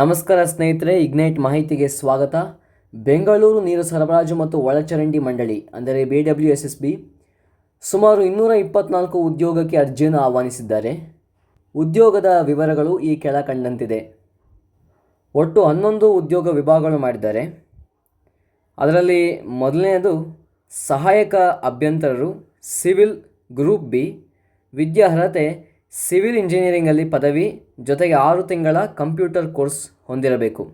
ನಮಸ್ಕಾರ ಸ್ನೇಹಿತರೆ ಇಗ್ನೈಟ್ ಮಾಹಿತಿಗೆ ಸ್ವಾಗತ. ಬೆಂಗಳೂರು ನೀರು ಸರಬರಾಜು ಮತ್ತು ಒಳಚರಂಡಿ ಮಂಡಳಿ, ಅಂದರೆ B W S S B ಸುಮಾರು ಇನ್ನೂರ ಇಪ್ಪತ್ನಾಲ್ಕು ಉದ್ಯೋಗಕ್ಕೆ ಅರ್ಜಿಯನ್ನು ಆಹ್ವಾನಿಸಿದ್ದಾರೆ. ಉದ್ಯೋಗದ ವಿವರಗಳು ಈ ಕೆಳಕಂಡಂತಿದೆ. ಒಟ್ಟು ಹನ್ನೊಂದು ಉದ್ಯೋಗ ವಿಭಾಗಗಳು ಮಾಡಿದ್ದಾರೆ. ಅದರಲ್ಲಿ ಮೊದಲನೆಯದು, ಸಹಾಯಕ ಅಭ್ಯಂತರರು, ಸಿವಿಲ್ ಗ್ರೂಪ್ ಬಿ ವಿದ್ಯಾರ್ಹತೆ ಸಿವಿಲ್ ಇಂಜಿನಿಯರಿಂಗಲ್ಲಿ ಪದವಿ, ಜೊತೆಗೆ ಆರು ತಿಂಗಳ ಕಂಪ್ಯೂಟರ್ ಕೋರ್ಸ್ ಹೊಂದಿರಬೇಕು.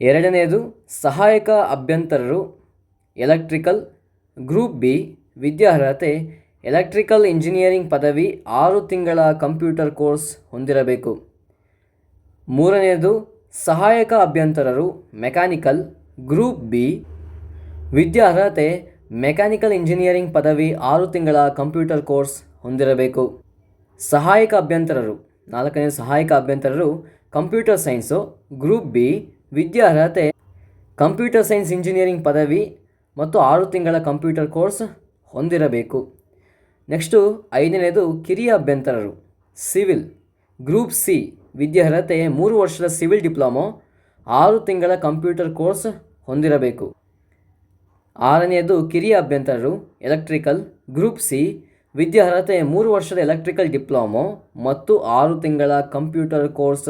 ಎರಡನೆಯದು, ಸಹಾಯಕ ಅಭ್ಯಂತರರು, ಎಲೆಕ್ಟ್ರಿಕಲ್, ಗ್ರೂಪ್ ಬಿ, ವಿದ್ಯಾರ್ಹತೆ, ಎಲೆಕ್ಟ್ರಿಕಲ್ ಇಂಜಿನಿಯರಿಂಗ್ ಪದವಿ, ಆರು ತಿಂಗಳ ಕಂಪ್ಯೂಟರ್ ಕೋರ್ಸ್ ಹೊಂದಿರಬೇಕು. ಮೂರನೆಯದು, ಸಹಾಯಕ ಅಭ್ಯಂತರರು, ಮೆಕ್ಯಾನಿಕಲ್, ಗ್ರೂಪ್ ಬಿ, ವಿದ್ಯಾರ್ಹತೆ, ಮೆಕ್ಯಾನಿಕಲ್ ಇಂಜಿನಿಯರಿಂಗ್ ಪದವಿ, ಆರು ತಿಂಗಳ ಕಂಪ್ಯೂಟರ್ ಕೋರ್ಸ್ ಹೊಂದಿರಬೇಕು. ಸಹಾಯಕ ಅಭ್ಯಂತರರು. ನಾಲ್ಕನೇ ಸಹಾಯಕ ಅಭ್ಯಂತರರು, ಕಂಪ್ಯೂಟರ್ ಸೈನ್ಸು, ಗ್ರೂಪ್ ಬಿ ವಿದ್ಯಾರ್ಹತೆ ಕಂಪ್ಯೂಟರ್ ಸೈನ್ಸ್ ಇಂಜಿನಿಯರಿಂಗ್ ಪದವಿ ಮತ್ತು ಆರು ತಿಂಗಳ ಕಂಪ್ಯೂಟರ್ ಕೋರ್ಸ್ ಹೊಂದಿರಬೇಕು. ನೆಕ್ಸ್ಟು, ಐದನೇದು ಕಿರಿಯ ಅಭ್ಯಂತರರು, ಸಿವಿಲ್. ಗ್ರೂಪ್ ಸಿ ವಿದ್ಯಾರ್ಹತೆ ಮೂರು ವರ್ಷದ ಸಿವಿಲ್ ಡಿಪ್ಲೊಮೊ, ಆರು ತಿಂಗಳ ಕಂಪ್ಯೂಟರ್ ಕೋರ್ಸ್ ಹೊಂದಿರಬೇಕು. ಆರನೆಯದು ಕಿರಿಯ ಅಭ್ಯಂತರರು, ಎಲೆಕ್ಟ್ರಿಕಲ್. ಗ್ರೂಪ್ ಸಿ ವಿದ್ಯಾರ್ಹತೆ ಮೂರು ವರ್ಷದ ಎಲೆಕ್ಟ್ರಿಕಲ್ ಡಿಪ್ಲೊಮೊ ಮತ್ತು ಆರು ತಿಂಗಳ ಕಂಪ್ಯೂಟರ್ ಕೋರ್ಸ್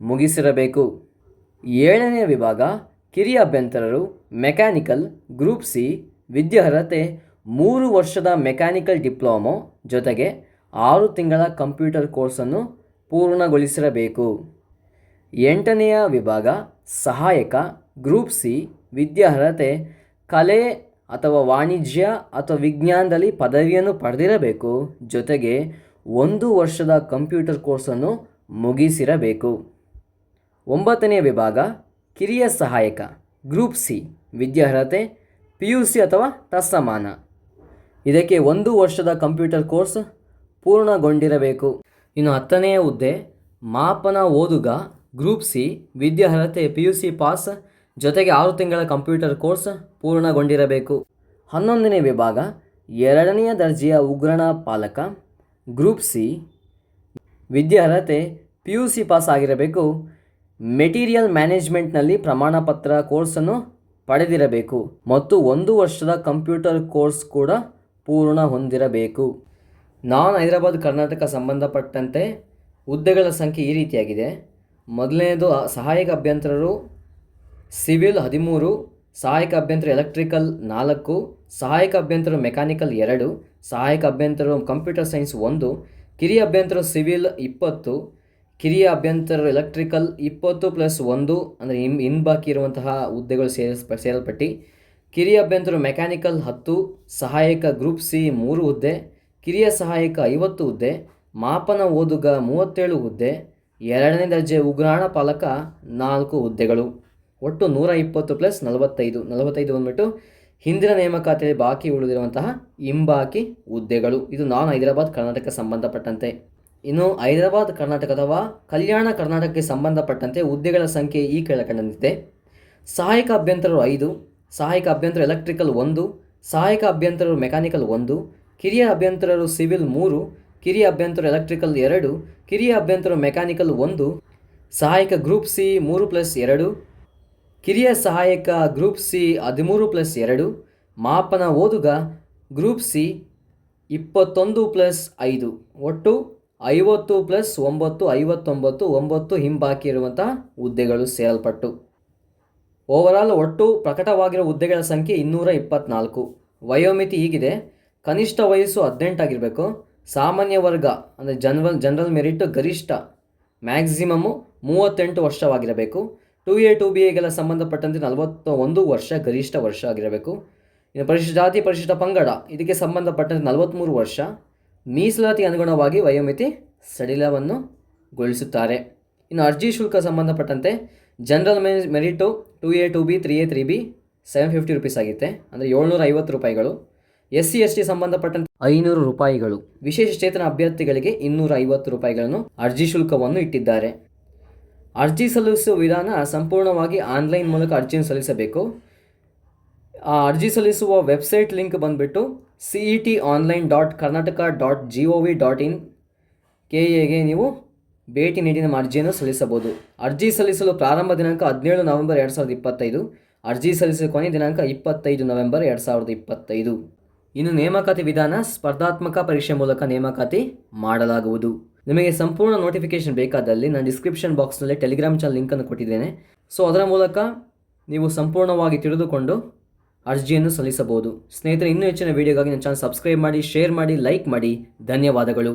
ಮುಗಿಸಿರಬೇಕು. ಏಳನೇ ವಿಭಾಗ, ಕಿರಿಯ ಅಭ್ಯಂತರರು ಮೆಕ್ಯಾನಿಕಲ್ ಗ್ರೂಪ್ ಸಿ ವಿದ್ಯಾರ್ಹತೆ ಮೂರು ವರ್ಷದ ಮೆಕ್ಯಾನಿಕಲ್ ಡಿಪ್ಲೊಮೊ ಜೊತೆಗೆ ಆರು ತಿಂಗಳ ಕಂಪ್ಯೂಟರ್ ಕೋರ್ಸನ್ನು ಪೂರ್ಣಗೊಳಿಸಿರಬೇಕು. ಎಂಟನೆಯ ವಿಭಾಗ, ಸಹಾಯಕ ಗ್ರೂಪ್ ಸಿ ವಿದ್ಯಾರ್ಹತೆ ಕಲೆ ಅಥವಾ ವಾಣಿಜ್ಯ ಅಥವಾ ವಿಜ್ಞಾನದಲ್ಲಿ ಪದವಿಯನ್ನು ಪಡೆದಿರಬೇಕು, ಜೊತೆಗೆ ಒಂದು ವರ್ಷದ ಕಂಪ್ಯೂಟರ್ ಕೋರ್ಸನ್ನು ಮುಗಿಸಿರಬೇಕು. ಒಂಬತ್ತನೆಯ ವಿಭಾಗ, ಕಿರಿಯ ಸಹಾಯಕ, ಗ್ರೂಪ್ ಸಿ, ವಿದ್ಯಾರ್ಹತೆ ಪಿ ಯು ಸಿ ಅಥವಾ ತತ್ಸಮಾನ. ಇದಕ್ಕೆ ಒಂದು ವರ್ಷದ ಕಂಪ್ಯೂಟರ್ ಕೋರ್ಸ್ ಪೂರ್ಣಗೊಂಡಿರಬೇಕು. ಇನ್ನು ಹತ್ತನೆಯ ಹುದ್ದೆ, ಮಾಪನ ಓದುಗ, ಗ್ರೂಪ್ ಸಿ, ವಿದ್ಯಾರ್ಹತೆ ಪಿ ಯು ಸಿ ಪಾಸ್ ಜೊತೆಗೆ ಆರು ತಿಂಗಳ ಕಂಪ್ಯೂಟರ್ ಕೋರ್ಸ್ ಪೂರ್ಣಗೊಂಡಿರಬೇಕು. ಹನ್ನೊಂದನೇ ವಿಭಾಗ, ಎರಡನೆಯ ದರ್ಜೆಯ ಉಗ್ರಣ ಪಾಲಕ, ಗ್ರೂಪ್ ಸಿ, ವಿದ್ಯಾರ್ಹತೆ ಪಿ ಯು ಸಿ ಪಾಸ್ ಆಗಿರಬೇಕು, ಮೆಟೀರಿಯಲ್ ಮ್ಯಾನೇಜ್ಮೆಂಟ್ನಲ್ಲಿ ಪ್ರಮಾಣಪತ್ರ ಕೋರ್ಸನ್ನು ಪಡೆದಿರಬೇಕು ಮತ್ತು ಒಂದು ವರ್ಷದ ಕಂಪ್ಯೂಟರ್ ಕೋರ್ಸ್ ಕೂಡ ಪೂರ್ಣ ಹೊಂದಿರಬೇಕು. ನಾನ್ ಹೈದರಾಬಾದ್ ಕರ್ನಾಟಕ ಸಂಬಂಧಪಟ್ಟಂತೆ ಹುದ್ದೆಗಳ ಸಂಖ್ಯೆ ಈ ರೀತಿಯಾಗಿದೆ. ಮೊದಲನೇದು ಸಹಾಯಕ ಅಭ್ಯಂತರರು ಸಿವಿಲ್ ಹದಿಮೂರು, ಸಹಾಯಕ ಅಭ್ಯಂತರ ಎಲೆಕ್ಟ್ರಿಕಲ್ ನಾಲ್ಕು, ಸಹಾಯಕ ಅಭ್ಯಂತರ ಮೆಕ್ಯಾನಿಕಲ್ ಎರಡು, ಸಹಾಯಕ ಅಭ್ಯಂತರ ಕಂಪ್ಯೂಟರ್ ಸೈನ್ಸ್ ಒಂದು, ಕಿರಿಯ ಅಭ್ಯಂತರ ಸಿವಿಲ್ ಇಪ್ಪತ್ತು, ಕಿರಿಯ ಅಭ್ಯಂತರ ಎಲೆಕ್ಟ್ರಿಕಲ್ ಇಪ್ಪತ್ತು ಪ್ಲಸ್ ಒಂದು, ಅಂದರೆ ಇನ್ ಇನ್ ಬಾಕಿ ಇರುವಂತಹ ಹುದ್ದೆಗಳು ಸೇರಿಸ್ ಸೇರಲ್ಪಟ್ಟು ಕಿರಿಯ ಅಭ್ಯಂತರ ಮೆಕ್ಯಾನಿಕಲ್ ಹತ್ತು, ಸಹಾಯಕ ಗ್ರೂಪ್ ಸಿ ಮೂರು ಹುದ್ದೆ, ಕಿರಿಯ ಸಹಾಯಕ ಐವತ್ತು ಹುದ್ದೆ, ಮಾಪನ ಓದುಗ ಮೂವತ್ತೇಳು ಹುದ್ದೆ, ಎರಡನೇ ದರ್ಜೆ ಉಗ್ರಾಣ ಪಾಲಕ ನಾಲ್ಕು ಹುದ್ದೆಗಳು. ಒಟ್ಟು ನೂರ ಇಪ್ಪತ್ತು ಪ್ಲಸ್ ನಲವತ್ತೈದು ನಲವತ್ತೈದು ಬಂದ್ಬಿಟ್ಟು ಹಿಂದಿನ ನೇಮಕಾತಿಯಲ್ಲಿ ಬಾಕಿ ಉಳಿದಿರುವಂತಹ ಹಿಂಬಾಕಿ ಹುದ್ದೆಗಳು. ಇದು ನಾನ್ ಹೈದರಾಬಾದ್ ಕರ್ನಾಟಕ ಸಂಬಂಧಪಟ್ಟಂತೆ. ಇನ್ನು ಹೈದರಾಬಾದ್, ಕರ್ನಾಟಕ ಅಥವಾ ಕಲ್ಯಾಣ ಕರ್ನಾಟಕಕ್ಕೆ ಸಂಬಂಧಪಟ್ಟಂತೆ ಹುದ್ದೆಗಳ ಸಂಖ್ಯೆ ಈ ಕೆಳಕಂಡಂತಿದೆ. ಸಹಾಯಕ ಅಭ್ಯಂತರರು ಐದು, ಸಹಾಯಕ ಅಭ್ಯಂತರ ಎಲೆಕ್ಟ್ರಿಕಲ್ ಒಂದು, ಸಹಾಯಕ ಅಭ್ಯಂತರರು ಮೆಕ್ಯಾನಿಕಲ್ ಒಂದು, ಕಿರಿಯ ಅಭ್ಯಂತರರು ಸಿವಿಲ್ ಮೂರು, ಕಿರಿಯ ಅಭ್ಯಂತರ ಎಲೆಕ್ಟ್ರಿಕಲ್ ಎರಡು, ಕಿರಿಯ ಅಭ್ಯಂತರ ಮೆಕ್ಯಾನಿಕಲ್ ಒಂದು, ಸಹಾಯಕ ಗ್ರೂಪ್ ಸಿ ಮೂರು ಪ್ಲಸ್ ಎರಡು ಕಿರಿಯ ಸಹಾಯಕ ಗ್ರೂಪ್ ಸಿ ಹದಿಮೂರು ಪ್ಲಸ್ ಎರಡು, ಮಾಪನ ಓದುಗ ಗ್ರೂಪ್ ಸಿ ಇಪ್ಪತ್ತೊಂದು ಪ್ಲಸ್ ಐದು. ಒಟ್ಟು ಐವತ್ತು ಪ್ಲಸ್ ಒಂಬತ್ತು, ಐವತ್ತೊಂಬತ್ತು, ಒಂಬತ್ತು ಹಿಂಬಾಕಿ ಇರುವಂತಹ ಹುದ್ದೆಗಳು ಸೇರಲ್ಪಟ್ಟು ಓವರಾಲ್ ಒಟ್ಟು ಪ್ರಕಟವಾಗಿರುವ ಹುದ್ದೆಗಳ ಸಂಖ್ಯೆ ಇನ್ನೂರ ಇಪ್ಪತ್ನಾಲ್ಕು. ವಯೋಮಿತಿ ಹೀಗಿದೆ. ಕನಿಷ್ಠ ವಯಸ್ಸು ಹದಿನೆಂಟಾಗಿರಬೇಕು ಸಾಮಾನ್ಯ ವರ್ಗ, ಅಂದರೆ ಜನರಲ್ ಜನರಲ್ ಮೆರಿಟ್ ಗರಿಷ್ಠ. ಮ್ಯಾಕ್ಸಿಮಮ್ಮು ಮೂವತ್ತೆಂಟು ವರ್ಷವಾಗಿರಬೇಕು. ಟು ಎ ಟು ಬಿ ಎಗೆಲ್ಲ ಸಂಬಂಧಪಟ್ಟಂತೆ ನಲವತ್ತ ಒಂದು ವರ್ಷ, ಗರಿಷ್ಠ ವರ್ಷ ಆಗಿರಬೇಕು. ಇನ್ನು ಪರಿಶಿಷ್ಟ ಜಾತಿ, ಪರಿಶಿಷ್ಟ ಪಂಗಡ, ಇದಕ್ಕೆ ಸಂಬಂಧಪಟ್ಟಂತೆ ನಲವತ್ತ್ಮೂರು ವರ್ಷ. ಮೀಸಲಾತಿ ಅನುಗುಣವಾಗಿ ವಯೋಮಿತಿ ಸಡಿಲವನ್ನು ಗೊಳಿಸುತ್ತಾರೆ. ಇನ್ನು ಅರ್ಜಿ ಶುಲ್ಕ ಸಂಬಂಧಪಟ್ಟಂತೆ general me, merit two A two B three A three B seven fifty rupees ಆಗುತ್ತೆ ಅಂದರೆ ಏಳ್ನೂರ ಐವತ್ತು ರೂಪಾಯಿಗಳು. ಎಸ್ ಸಿ ಎಸ್ ಟಿ ಸಂಬಂಧಪಟ್ಟಂತೆ ಐನೂರು ರೂಪಾಯಿಗಳು. ವಿಶೇಷ ಚೇತನ ಅಭ್ಯರ್ಥಿಗಳಿಗೆ ಇನ್ನೂರ ಐವತ್ತು ರೂಪಾಯಿಗಳನ್ನು ಅರ್ಜಿ ಶುಲ್ಕವನ್ನು ಇಟ್ಟಿದ್ದಾರೆ. ಅರ್ಜಿ ಸಲ್ಲಿಸುವ ವಿಧಾನ ಸಂಪೂರ್ಣವಾಗಿ ಆನ್ಲೈನ್ ಮೂಲಕ ಅರ್ಜಿಯನ್ನು ಸಲ್ಲಿಸಬೇಕು. ಆ ಅರ್ಜಿ ಸಲ್ಲಿಸುವ ವೆಬ್ಸೈಟ್ ಲಿಂಕ್ ಬಂದುಬಿಟ್ಟು C E T online dot Karnataka dot G O V dot in K ಎಗೆ ನೀವು ಭೇಟಿ ನೀಡಿ ನಮ್ಮ ಅರ್ಜಿಯನ್ನು ಸಲ್ಲಿಸಬಹುದು. ಅರ್ಜಿ ಸಲ್ಲಿಸಲು ಪ್ರಾರಂಭ ದಿನಾಂಕ ಹದಿನೇಳು ನವೆಂಬರ್ ಎರಡು ಸಾವಿರದ ಇಪ್ಪತ್ತೈದು. ಅರ್ಜಿ ಸಲ್ಲಿಸಲು ಕೊನೆ ದಿನಾಂಕ ಇಪ್ಪತ್ತೈದು ನವೆಂಬರ್ ಎರಡು ಸಾವಿರದ ಇಪ್ಪತ್ತೈದು. ಇನ್ನು ನೇಮಕಾತಿ ವಿಧಾನ ಸ್ಪರ್ಧಾತ್ಮಕ ಪರೀಕ್ಷೆ ಮೂಲಕ ನೇಮಕಾತಿ ಮಾಡಲಾಗುವುದು. ನಿಮಗೆ ಸಂಪೂರ್ಣ ನೋಟಿಫಿಕೇಶನ್ ಬೇಕಾದಲ್ಲಿ ನಾನು ಡಿಸ್ಕ್ರಿಪ್ಷನ್ ಬಾಕ್ಸ್ನಲ್ಲಿ ಟೆಲಿಗ್ರಾಮ್ ಚಾನಲ್ ಲಿಂಕನ್ನು ಕೊಟ್ಟಿದ್ದೇನೆ. ಸೊ ಅದರ ಮೂಲಕ ನೀವು ಸಂಪೂರ್ಣವಾಗಿ ತಿಳಿದುಕೊಂಡು ಅರ್ಜಿಯನ್ನು ಸಲ್ಲಿಸಬಹುದು. ಸ್ನೇಹಿತರೆ, ಇನ್ನೂ ಹೆಚ್ಚಿನ ವೀಡಿಯೋಗಾಗಿ ನನ್ನ ಚಾನಲ್ ಸಬ್ಸ್ಕ್ರೈಬ್ ಮಾಡಿ ಶೇರ್ ಮಾಡಿ ಲೈಕ್ ಮಾಡಿ. ಧನ್ಯವಾದಗಳು.